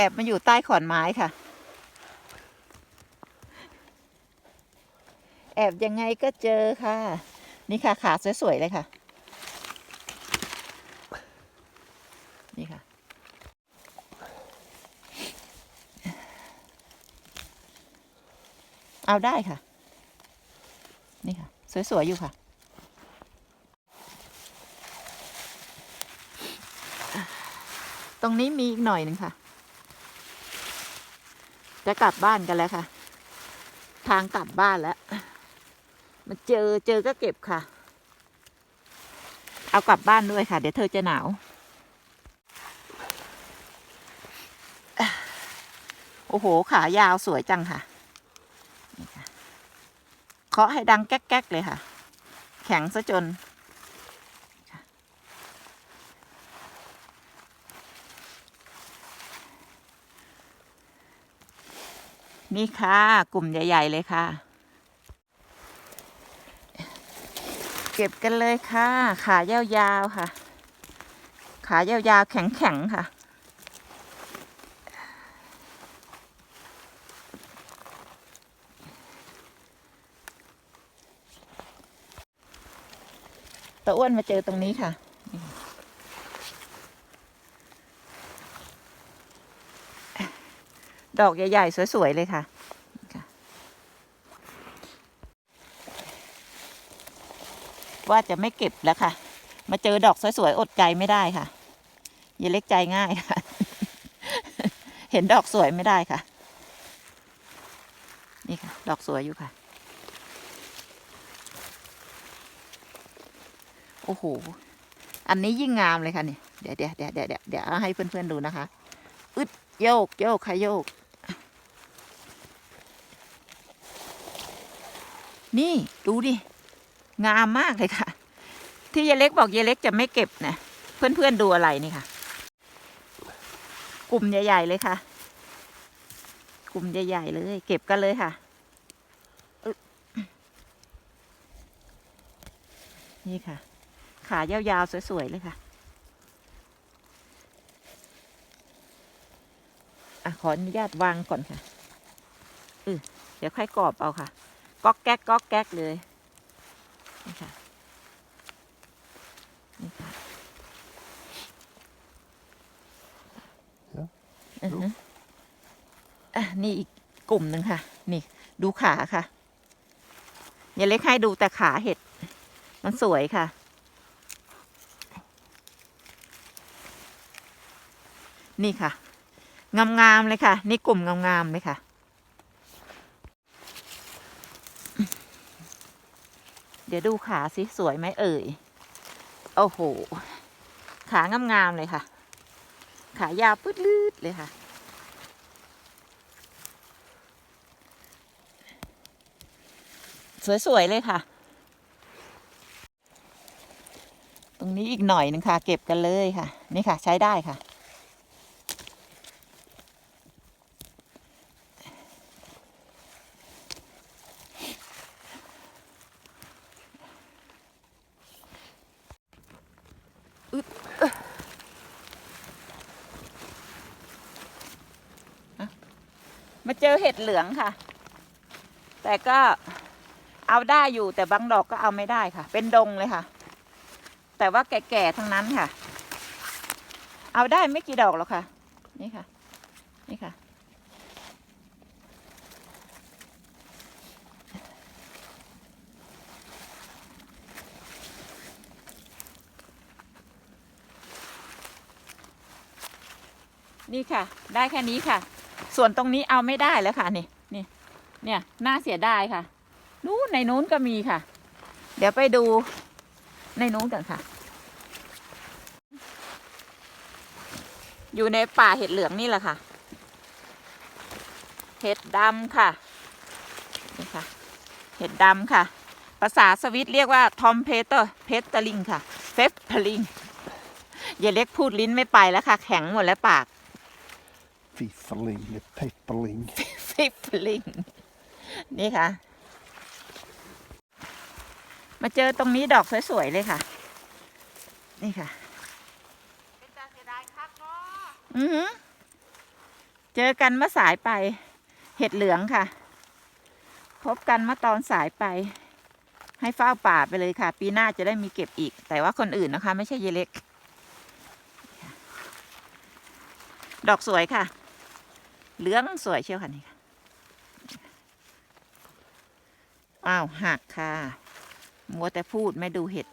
แอบมาอยู่ใต้ขอนไม้ค่ะ แอบยังไงก็เจอค่ะ นี่ค่ะขาสวยๆเลยค่ะ นี่ค่ะ เอาได้ค่ะ นี่ค่ะ สวยๆอยู่ค่ะตรงนี้มีอีกหน่อยหนึ่งค่ะ จะกลับบ้านกันแล้วค่ะ ทางกลับบ้านแล้วมาเจอเจอก็เก็บค่ะ เอากลับบ้านด้วยค่ะ เดี๋ยวเธอจะหนาว โอ้โห ขายาวสวยจังค่ะนี่ค่ะเคาะให้ดังแก๊กๆเลยค่ะ แข็งซะจน นี่ค่ะ กลุ่มใหญ่ ๆ เลยค่ะ เก็บกันเลยค่ะ ขายาวๆค่ะ ขายาวๆแข็งๆค่ะ ตะอ้วนมาเจอตรงนี้ค่ะ ดอกใหญ่ๆ สวย ๆ เลยค่ะ ว่าจะไม่เก็บแล้วค่ะ มาเจอดอกสวย ๆ อดใจไม่ได้ค่ะอย่าเล็กใจง่ายค่ะ เห็นดอกสวยไม่ได้ค่ะ นี่ค่ะ ดอกสวยอยู่ค่ะ โอ้โห อันนี้ยิ่งงามเลยค่ะเนี่ยเดี๋ยวเดี๋ยวเดี๋ยวเดี๋ยวเดี๋ยวเดี๋ยวเอาให้เพื่อนๆดูนะคะ อึดโยกโยกค่ะโยก นี่ดูดิ งามมากเลยค่ะ ที่ยายเล็กบอกยายเล็กจะไม่เก็บนะเพื่อนๆดูอะไรนี่ค่ะ กลุ่มใหญ่ ๆ เลยค่ะ กลุ่มใหญ่ ๆ เลย เก็บกันเลยค่ะ นี่ค่ะ ขายาวๆสวยๆเลยค่ะอะขออนุญาตวางก่อนค่ะเออเดี๋ยวค่อยกรอบเอาค่ะ ก๊อกแก๊กก๊อกแก๊กเลยนี่ค่ะนี่ค่ะ Ja. อือฮึอะนี่อีกกลุ่มหนึ่งค่ะ นี่ ดูขาค่ะอย่าเล็กให้ดูแต่ขาเห็ด มันสวยค่ะ นี่ค่ะ งามๆเลยค่ะ นี่กลุ่มงามๆเลยค่ะ เดี๋ยวดูขาสิสวยไหมเอ่ย โอ้โห ขางามๆเลยค่ะ ขายาวปืดลืดเลยค่ะ สวยๆเลยค่ะ ตรงนี้อีกหน่อยหนึงค่ะ เก็บกันเลยค่ะ นี่ค่ะ ใช้ได้ค่ะ มาเจอเห็ดเหลืองค่ะ แต่ก็เอาได้อยู่แต่บางดอกก็เอาไม่ได้ค่ะ เป็นดงเลยค่ะ แต่ว่าแก่ๆทั้งนั้นค่ะ เอาได้ไม่กี่ดอกหรอกค่ะ นี่ค่ะ นี่ค่ะ นี่ค่ะ ได้แค่นี้ค่ะ ส่วนตรงนี้เอาไม่ได้แล้วค่ะนี่นี่เนี่ยน่าเสียดายค่ะ นู้นในนู้นก็มีค่ะ เดี๋ยวไปดูในนู้นกันค่ะ อยู่ในป่าเห็ดเหลืองนี่แหละค่ะ เห็ดดำค่ะนี่ค่ะ เห็ดดำค่ะ ภาษาสวิตเรียกว่าทอมเพเตอร์เพเตอร์ลิงค่ะ เฟฟพลิงอย่าเล็กพูดลิ้นไม่ไปแล้วค่ะ แข็งหมดแล้วปาก Fiffling, pepperling. ฟิปลิง นี่ค่ะ มาเจอตรงนี้ดอกสวยๆเลยค่ะ นี่ค่ะ เป็นตาเสียดายคักเนาะอือหือเจอกันเมื่อสายไป เห็ดเหลืองค่ะ พบกันเมื่อตอนสายไป ให้เฝ้าป่าไปเลยค่ะ ปีหน้าจะได้มีเก็บอีก แต่ว่าคนอื่นนะคะ ไม่ใช่เยเล็ก ดอกสวยค่ะ เหลืองสวยเชียวค่ะนี่ค่ะอ้าวหักค่ะ มัวแต่พูดไม่ดูเห็ด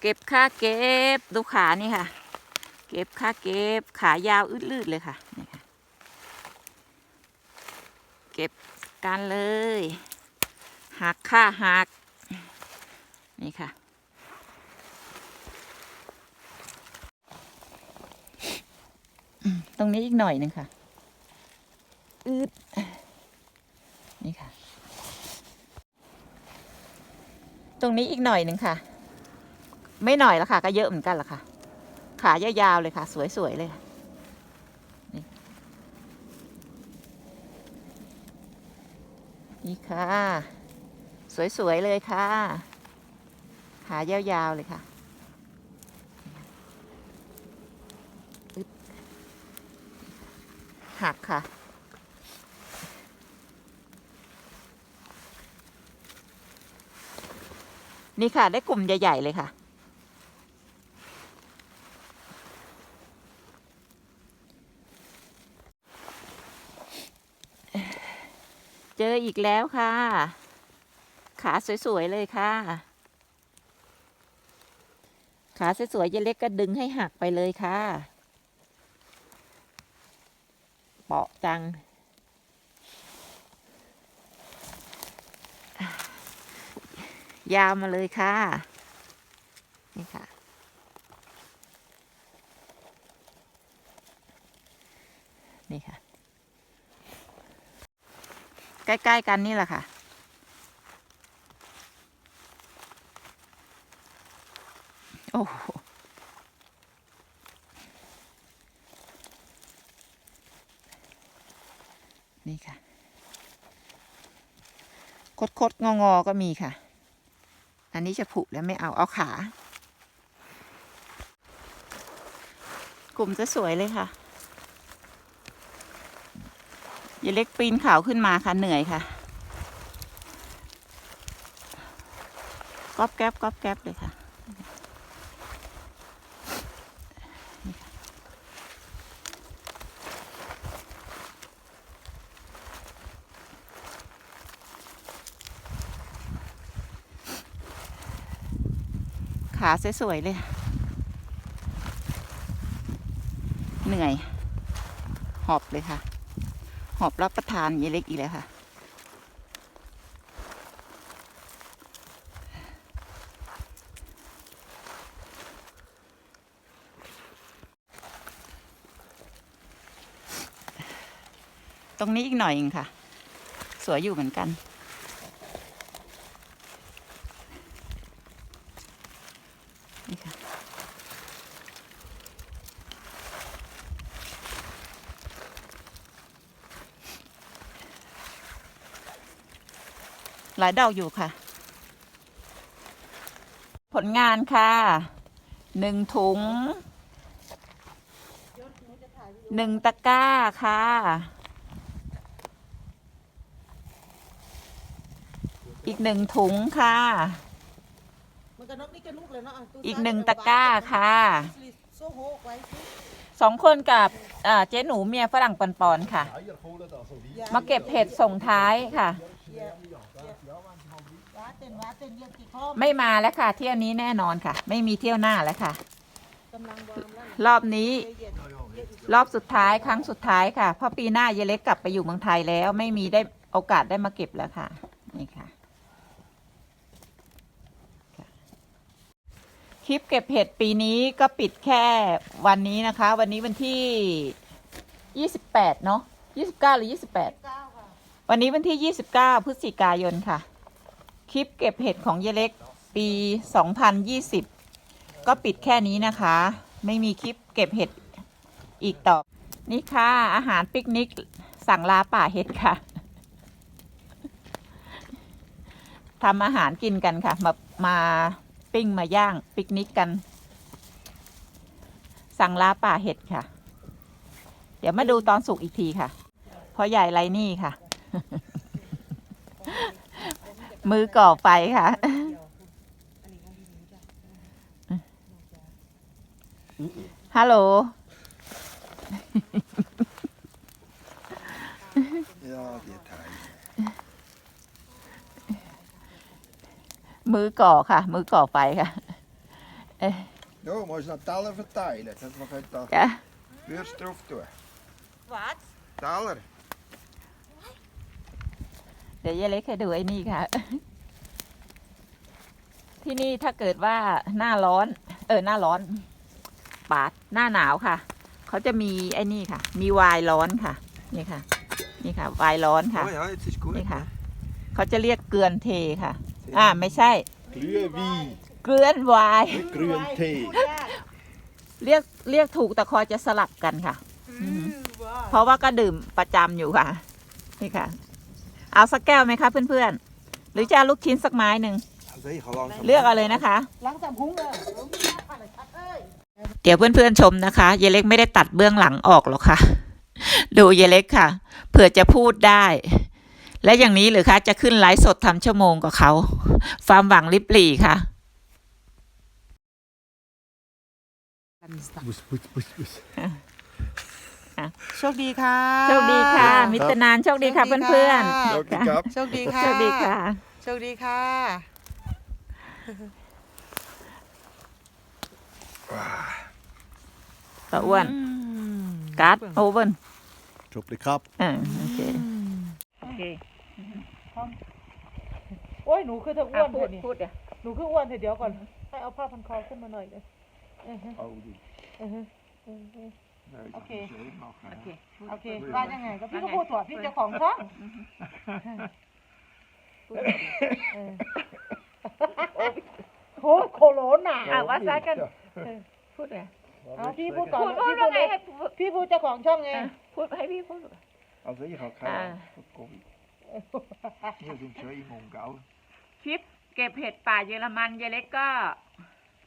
เก็บค่าเก็บดูขานี่ค่ะ เก็บค่าเก็บขายาวอึดลืดเลยค่ะนี่ค่ะ เก็บกันเลยหักค่าหักนี่ค่ะ ตรงนี้อีกหน่อยหนึ่งค่ะอืดนี่ค่ะ ตรงนี้อีกหน่อยหนึ่งค่ะ ไม่หน่อยละค่ะ ก็เยอะเหมือนกันละค่ะ ขายาวๆเลยค่ะ สวยๆเลยค่ะนี่นี่ค่ะ สวยๆเลยค่ะ ขายาวๆเลยค่ะอึ๊บ หักค่ะ นี่ค่ะ ได้กลุ่มใหญ่ ๆ เลยค่ะ เจออีกแล้วค่ะ ขาสวย ๆ เลยค่ะขาสวยๆเยเล็กก็ดึงให้หักไปเลยค่ะ เปาะจัง ยาวมาเลยค่ะ นี่ค่ะ นี่ค่ะ ใกล้ ๆ กันนี่แหละค่ะโอ้โห นี่ค่ะ คดๆงอๆก็มีค่ะ อันนี้จะผุแล้วไม่เอาเอาขา กลุ่มจะสวยเลยค่ะยาเล็กปีนเขาขึ้นมาค่ะเหนื่อยค่ะก๊อบแก๊บก๊อบแก๊บเลยค่ะ ขาสวยๆเลย เหนื่อย หอบเลยค่ะ หอบรับประทานยายเล็กอีกแล้วค่ะ ตรงนี้อีกหน่อยเองค่ะ สวยอยู่เหมือนกัน หลายดอกอยู่ค่ะ ผลงานค่ะหนึ่งถุงหนึ่งตะกร้าค่ะอีกหนึ่งถุงค่ะมันก็นกนี่ก็ลูกเลยเนาะะตู้อีกซ่าหนึ่งจะตะกร้าค่ะโซ่โฮกไว้สิสองคนกับอ่าเจ๊หนูเมียฝรั่งปอนปอนๆค่ะ มาเก็บเห็ดส่งท้ายค่ะ ว้าเต้นว้าเต้นเรียกกี่ข้อมไม่มาแล้วค่ะ เที่ยวนี้แน่นอนค่ะ ไม่มีเที่ยวหน้าแล้วค่ะ กำลังวางแล้วรอบนี้ เย็นรอบสุดท้ายครั้งสุดท้ายค่ะเพราะปีหน้าเยเล็กกลับไปอยู่เมืองไทยแล้ว ไม่มีได้โอกาสได้มาเก็บแล้วค่ะ นี่ค่ะค่ะ คลิปเก็บเห็ดปีนี้ก็ปิดแค่วันนี้นะคะ วันนี้วันที่ยี่สิบแปดเนาะยี่สิบเก้าหรือยี่สิบแปดเก้าค่ะ วันนี้วันที่ 29 พฤศจิกายนค่ะ คลิปเก็บเห็ดของเยเล็กปี 2020 ก็ปิดแค่นี้นะคะ ไม่มีคลิปเก็บเห็ดอีกต่อ นี่ค่ะ อาหารปิกนิกสั่งลาป่าเห็ดค่ะทำอาหารกินกันค่ะ มามาปิ้งมาย่างปิกนิกกัน สั่งลาป่าเห็ดค่ะ เดี๋ยวมาดูตอนสุกอีกทีค่ะ เพราะใหญ่ไรนี่ค่ะ มือก่อไฟค่ะ ฮัลโหล Ja, det är tajt. มือก่อค่ะ มือก่อไฟค่ะ Jo, maar als je naar taller verteilen, dat mag je toch จ้ะ weer stroef doen. วัด Taller. เดี๋ยวยายเล็กให้ดูไอ้นี่ค่ะ ที่นี่ถ้าเกิดว่าหน้าร้อน เออหน้าร้อนปาดหน้าหนาวค่ะ เขาจะมีไอ้นี่ค่ะ มีไวน์ร้อนค่ะ นี่ค่ะ นี่ค่ะไวน์ร้อนค่ะ Oh ja, het is goed. นี่ค่ะ เขาจะเรียกเกลือนเทค่ะ อ่าไม่ใช่ Gluurwien. เกลือนไวน์ Grön thee. เรียกเรียกถูกแต่คอยจะสลับกันค่ะอืมว้าเพราะว่าก็ดื่มประจำอยู่ค่ะ นี่ค่ะ เอาสักแก้วไหมคะเพื่อนๆ หรือจะเอาลูกชิ้นสักไม้หนึ่ง Also ich ga langzaam. เลือกเอาเลยนะคะหลังจากหุ้งเลยเอามีดผ่านเลยชัดเอ้ยเดี๋ยวเพื่อนๆชมนะคะ เยเล็กไม่ได้ตัดเบื้องหลังออกหรอกค่ะ ดูเยเล็กค่ะ เผื่อจะพูดได้ และอย่างนี้หรือคะจะขึ้นไลฟ์สดทำชั่วโมงกับเขาฟาร์มหวังลิบหลีค่ะ Bus, bus, bus, bus. โชคดีค่ะ โชคดีค่ะ มิตรนานโชคดีค่ะเพื่อน Welke kap? โชคดีๆค่ะ โชคดีค่ะ โชคดีค่ะตะอ้วนการ์ดโอเว่น Chop de kap. อ่าโอเค โอเคโอ้ยหนูคือเธออ้วนพูเถดอะนี่พูดเดี๋ยวหนูคืออ้วนเถอะเดี๋ยวก่อน ให้เอาผ้าพันคอขึ้นมาหน่อยเลยอือฮึ Oh, die. อือฮึอือฮึ Nee, dat Oké. is helemaal โอเค geen. โอเค ว่ายังไงก็พี่ก็พูดถั่วพี่เจ้าของช่องเออโอ้โคโรนาอะว่าซ้ายกัน พูดเลยเอาพี่พูดก่อนพูดพูดพี่พูว่าดไงเลยให้พูดพี่พูดเจ้าของช่องไง อะพูดให้พี่พูด Also ich ga Ah. gaan. Kom. Hier sind twee Mongol. คลิปเก็บเห็ดป่าเยอรมันยายเล็กก็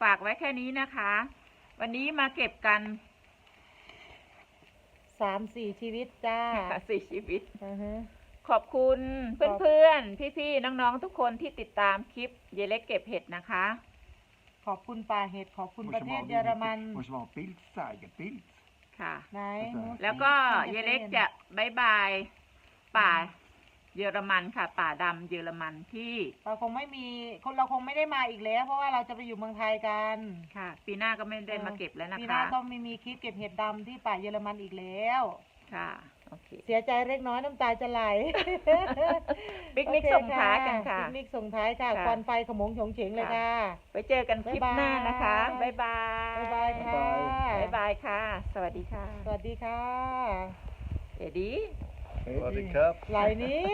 ฝากไว้แค่นี้นะคะ วันนี้มาเก็บกัน สามสี่ชีวิตจ้าสี่ชีวิต อือฮึขอบคุณเพื่อนๆ พี่ๆ น้องๆ ทุกคนที่ติดตามคลิปเยเล็กเก็บเห็ดนะคะ ขอบคุณป่าเห็ดขอบคุณ Moest ประ je เทศ maar เยอรมัน Moest je maar beeld zeigen, beeld. ค่ะ ไหนหนูแล้วก็เยเล็กจะบายบายป่า เยอรมันค่ะ ป่าดำเยอรมันที่เราคงไม่มีคนเราคงไม่ได้มาอีกแล้ว เพราะว่าเราจะไปอยู่เมืองไทยกันค่ะ ปีหน้าก็ไม่ได้มาเก็บแล้วนะปีหน้าคะก็ไม่มีคลิปเก็บเห็ดดำที่ป่าเยอรมันอีกแล้ว ค่ะโอเค เสียใจเล็กน้อยน้ำตาจะไหลปิกนิกโอเคส่งท้ายกันค่ะปิกนิกส่งท้ายค่ะค่ะ ควันไฟขโมงโฉงเฉงเลยค่ะ ไว้เจอกันคลิปหน้านะคะบ๊าบ๊ายยบาบายบ๊ายบายค่ะ บ๊ายบายค่ะ สวัสดีค่ะ สวัสดีค่ะเดี๋ ยวดี Wat ik heb. ไหลนี้